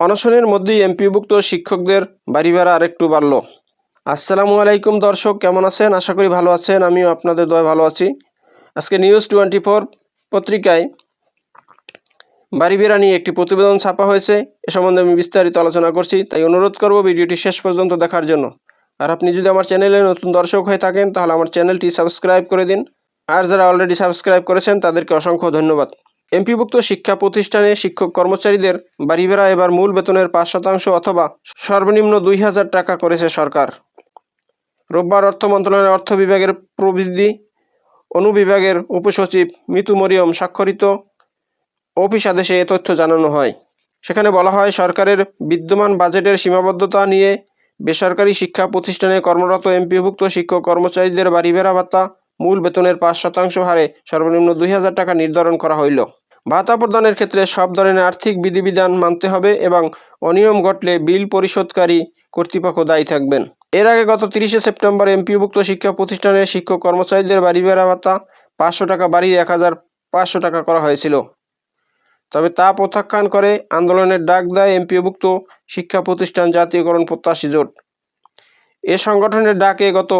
অনশনের মধ্যেই এমপিভুক্ত শিক্ষকদের বাড়ি ভাড়া আরেকটু বাড়ল। আসসালামু আলাইকুম দর্শক, কেমন আছেন? আশা করি ভালো আছেন, আমিও আপনাদের দয় ভালো আছি। আজকে নিউজ টোয়েন্টি ফোর পত্রিকায় বাড়ি ভাড়া নিয়ে একটি প্রতিবেদন ছাপা হয়েছে। এ সম্বন্ধে আমি বিস্তারিত আলোচনা করছি, তাই অনুরোধ করব ভিডিওটি শেষ পর্যন্ত দেখার জন্য। আর আপনি যদি আমার চ্যানেলে নতুন দর্শক হয়ে থাকেন, তাহলে আমার চ্যানেলটি সাবস্ক্রাইব করে দিন। আর যারা অলরেডি সাবস্ক্রাইব করেছেন, তাদেরকে অসংখ্য ধন্যবাদ। এমপিভুক্ত শিক্ষা প্রতিষ্ঠানে শিক্ষক কর্মচারীদের বাড়ি ভাড়া এবার মূল বেতনের পাঁচ শতাংশ অথবা সর্বনিম্ন দুই হাজার টাকা করেছে সরকার। রোববার অর্থ মন্ত্রণালয়ের অর্থ বিভাগের প্রবৃদ্ধি অনুবিভাগের উপসচিব মিতু মরিয়ম স্বাক্ষরিত অফিস আদেশে এ তথ্য জানানো হয়। সেখানে বলা হয়, সরকারের বিদ্যমান বাজেটের সীমাবদ্ধতা নিয়ে বেসরকারি শিক্ষা প্রতিষ্ঠানে কর্মরত এমপিভুক্ত শিক্ষক কর্মচারীদের বাড়ি ভাড়া ভাতা মূল বেতনের পাঁচ শতাংশ হারে সর্বনিম্ন দুই হাজার টাকা নির্ধারণ করা হইল। ভাতা প্রদানের ক্ষেত্রে সব ধরনের আর্থিক বিধিবিধান মানতে হবে এবং অনিয়ম ঘটলে বিল পরিশোধকারী কর্তৃপক্ষ দায়ী থাকবেন। এর আগে গত তিরিশে সেপ্টেম্বর এমপিভুক্ত শিক্ষা প্রতিষ্ঠানের শিক্ষক কর্মচারীদের বাড়ি ভাড়া ভাতা পাঁচশো টাকা বাড়িয়ে এক হাজার পাঁচশো টাকা করা হয়েছিল। তবে তা প্রত্যাখ্যান করে আন্দোলনের ডাক দেয় এমপিভুক্ত শিক্ষা প্রতিষ্ঠান জাতীয়করণ প্রত্যাশী জোট। এ সংগঠনের ডাকে গত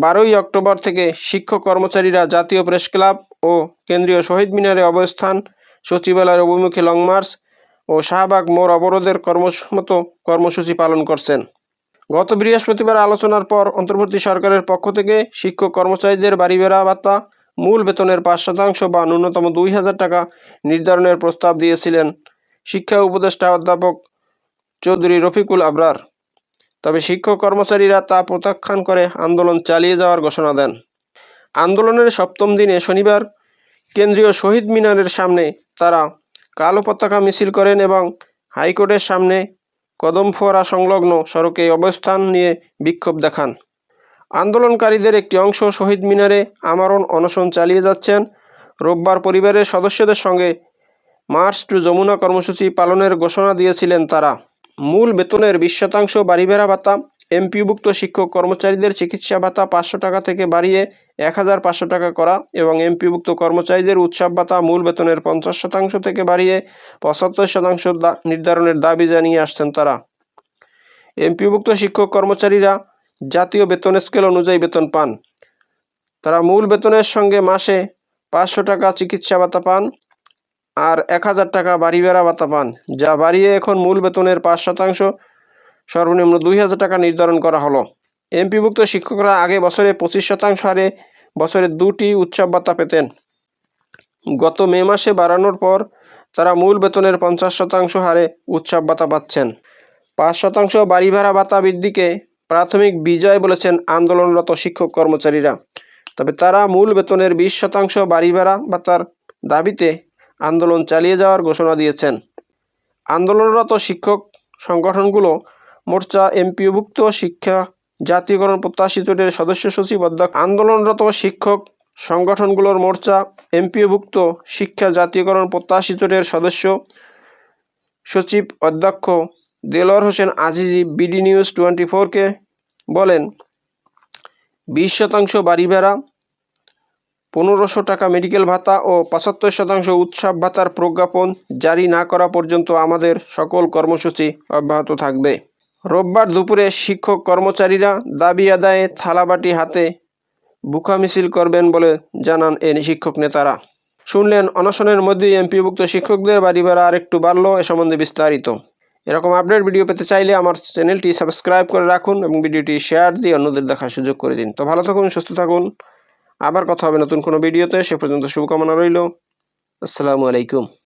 বারোই অক্টোবর থেকে শিক্ষক কর্মচারীরা জাতীয় প্রেস ক্লাব ও কেন্দ্রীয় শহীদ মিনারে অবস্থান, সচিবালয়ের অভিমুখে লং মার্চ ও শাহবাগ মোর অবরোধের কর্মসম্মত কর্মসূচি পালন করছেন। গত বৃহস্পতিবার আলোচনার পর অন্তর্বর্তী সরকারের পক্ষ থেকে শিক্ষক কর্মচারীদের বাড়ি বেড়া ভাতা, মূল বেতনের পাঁচ শতাংশ বা ন্যূনতম দুই হাজার টাকা নির্ধারণের প্রস্তাব দিয়েছিলেন শিক্ষা উপদেষ্টা অধ্যাপক চৌধুরী রফিকুল আবরার। তবে শিক্ষক কর্মচারীরা তা প্রত্যাখ্যান করে আন্দোলন চালিয়ে যাওয়ার ঘোষণা দেন। আন্দোলনের সপ্তম দিনে শনিবার কেন্দ্রীয় শহীদ মিনারের সামনে তারা কালো পতাকা মিছিল করেন এবং হাইকোর্টের সামনে কদমফোয়ারা সংলগ্ন সড়কে অবস্থান নিয়ে বিক্ষোভ দেখান। আন্দোলনকারীদের একটি অংশ শহীদ মিনারে আমারণ অনশন চালিয়ে যাচ্ছেন। রোববার পরিবারের সদস্যদের সঙ্গে মার্চ টু যমুনা কর্মসূচি পালনের ঘোষণা দিয়েছিলেন তারা। মূল বেতনের বিশ শতাংশ বাড়ি ভাড়া ভাতা এমপিভুক্ত শিক্ষক কর্মচারীদের চিকিৎসা ভাতা পাঁচশো টাকা থেকে বাড়িয়ে এক হাজার পাঁচশো টাকা করা এবং এমপিভুক্ত কর্মচারীদের উৎসব ভাতা মূল বেতনের পঞ্চাশ শতাংশ থেকে বাড়িয়ে পঁচাত্তর শতাংশ নির্ধারণের দাবি জানিয়ে আসছেন তারা। এমপিভুক্ত শিক্ষক কর্মচারীরা জাতীয় বেতন স্কেল অনুযায়ী বেতন পান। তারা মূল বেতনের সঙ্গে মাসে পাঁচশো টাকা চিকিৎসা ভাতা পান আর এক হাজার টাকা বাড়ি ভাড়া ভাতা পান, যা বাড়িয়ে এখন মূল বেতনের পাঁচ শতাংশ, সর্বনিম্ন দুই হাজার টাকা নির্ধারণ করা হলো। এমপিভুক্ত শিক্ষকরা আগে বছরে পঁচিশ শতাংশ হারে বছরে দুটি উৎসব ভাতা পেতেন। গত মে মাসে বাড়ানোর পর তারা মূল বেতনের পঞ্চাশ শতাংশ হারে উৎসব ভাতা পাচ্ছেন। পাঁচ শতাংশ বাড়ি ভাড়া ভাতা বৃদ্ধিকে প্রাথমিক বিজয় বলেছেন আন্দোলনরত শিক্ষক কর্মচারীরা। তবে তারা মূল বেতনের বিশ শতাংশ বাড়ি ভাড়া ভাতার দাবিতে আন্দোলন চালিয়ে যাওয়ার ঘোষণা দিয়েছেন। আন্দোলনরত শিক্ষক সংগঠনগুলো মোর্চা, এমপিওভুক্ত শিক্ষা, জাতীয়করণ প্রত্যাশী জোটের সদস্য সচিব, অধ্যক্ষ। আন্দোলনরত শিক্ষক সংগঠনগুলোর মোর্চা, এমপিওভুক্ত শিক্ষা, জাতীয়করণ প্রত্যাশী জোটের সদস্য সচিব, অধ্যক্ষ Delwar Hossain Azizi BD news twenty ফোরকে বলেন, বিশ শতাংশ বাড়ি ভাড়া পনেরোশো টাকা মেডিকেল ভাতা ও পঁচাত্তর শতাংশ উৎসব ভাতার প্রজ্ঞাপন জারি না করা পর্যন্ত আমাদের সকল কর্মসূচি অব্যাহত থাকবে। রোববার দুপুরে শিক্ষক কর্মচারীরা দাবি আদায়ে থালাবাটি হাতে বুকা মিছিল করবেন বলে জানান এ শিক্ষক নেতারা। শুনলেন, অনশনের মধ্যেই এমপিভুক্ত শিক্ষকদের বাড়ি ভাড়া আরেকটু বাড়লো এ সম্বন্ধে বিস্তারিত। এরকম আপডেট ভিডিও পেতে চাইলে আমার চ্যানেলটি সাবস্ক্রাইব করে রাখুন এবং ভিডিওটি শেয়ার দিয়ে অন্যদের দেখার সুযোগ করে দিন। তো ভালো থাকুন, সুস্থ থাকুন। আবার কথা হবে নতুন কোনো ভিডিওতে সে পর্যন্ত শুভকামনা রইল। আসসালামু আলাইকুম।